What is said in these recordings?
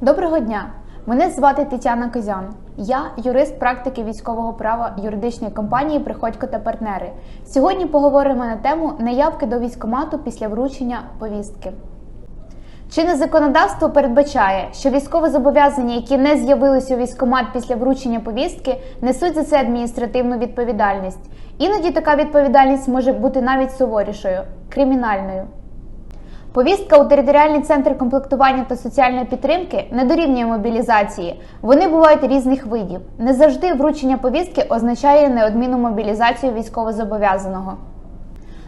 Доброго дня! Мене звати Тетяна Козян. Я юрист практики військового права юридичної компанії Приходько та партнери. Сьогодні поговоримо на тему неявки до військкомату після вручення повістки. Чинне законодавство передбачає, що військовозобов'язані, які не з'явилися у військкомат після вручення повістки, несуть за це адміністративну відповідальність. Іноді така відповідальність може бути навіть суворішою кримінальною. Повістка у територіальний центр комплектування та соціальної підтримки не дорівнює мобілізації. Вони бувають різних видів. Не завжди вручення повістки означає неодмінну мобілізацію військовозобов'язаного.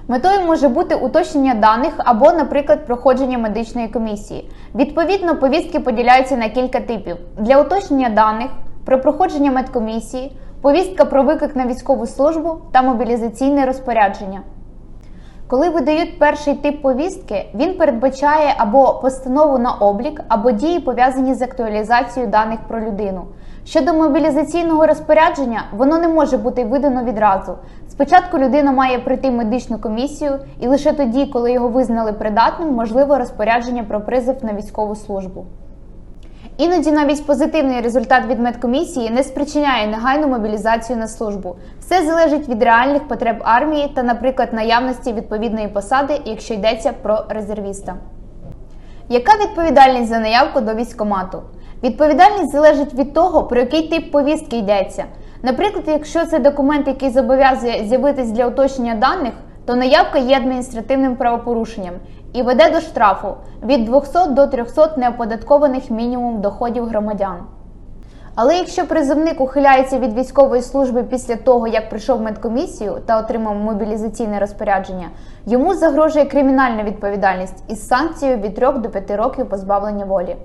Метою може бути уточнення даних або, наприклад, проходження медичної комісії. Відповідно, повістки поділяються на кілька типів: для уточнення даних, про проходження медкомісії, повістка про виклик на військову службу та мобілізаційне розпорядження. Коли видають перший тип повістки, він передбачає або постанову на облік, або дії пов'язані з актуалізацією даних про людину. Щодо мобілізаційного розпорядження, воно не може бути видано відразу. Спочатку людина має пройти медичну комісію, і лише тоді, коли його визнали придатним, можливо розпорядження про призов на військову службу. Іноді навіть позитивний результат від медкомісії не спричиняє негайну мобілізацію на службу. Все залежить від реальних потреб армії та, наприклад, наявності відповідної посади, якщо йдеться про резервіста. Яка відповідальність за наявку до військкомату? Відповідальність залежить від того, про який тип повістки йдеться. Наприклад, якщо це документ, який зобов'язує з'явитись для уточнення даних, то наявка є адміністративним правопорушенням і веде до штрафу від 200 до 300 неоподаткованих мінімум доходів громадян. Але якщо призовник ухиляється від військової служби після того, як прийшов медкомісію та отримав мобілізаційне розпорядження, йому загрожує кримінальна відповідальність із санкцією від 3 до 5 років позбавлення волі.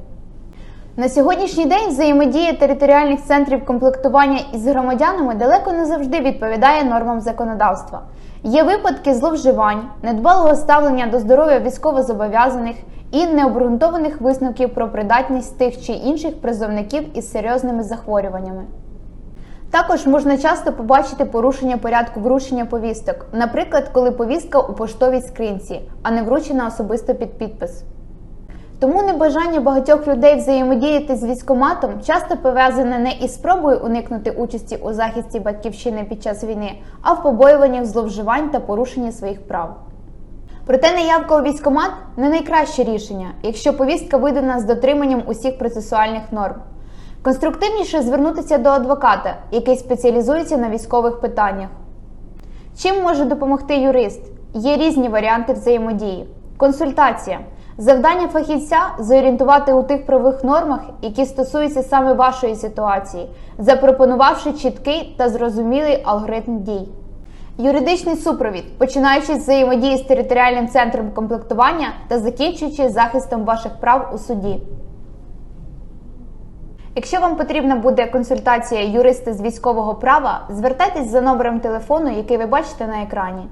На сьогоднішній день взаємодія територіальних центрів комплектування із громадянами далеко не завжди відповідає нормам законодавства. Є випадки зловживань, недбалого ставлення до здоров'я військовозобов'язаних і необґрунтованих висновків про придатність тих чи інших призовників із серйозними захворюваннями. Також можна часто побачити порушення порядку вручення повісток, наприклад, коли повістка у поштовій скринці, а не вручена особисто під підпис. Тому небажання багатьох людей взаємодіяти з військоматом часто пов'язане не із спробою уникнути участі у захисті батьківщини під час війни, а в побоюваннях зловживань та порушенні своїх прав. Проте неявка у військкомат не найкраще рішення, якщо повістка видана з дотриманням усіх процесуальних норм. Конструктивніше звернутися до адвоката, який спеціалізується на військових питаннях. Чим може допомогти юрист? Є різні варіанти взаємодії. Консультація. Завдання фахівця зорієнтувати у тих правових нормах, які стосуються саме вашої ситуації, запропонувавши чіткий та зрозумілий алгоритм дій. Юридичний супровід, починаючи з взаємодії з територіальним центром комплектування та закінчуючи захистом ваших прав у суді. Якщо вам потрібна буде консультація юриста з військового права, звертайтесь за номером телефону, який ви бачите на екрані.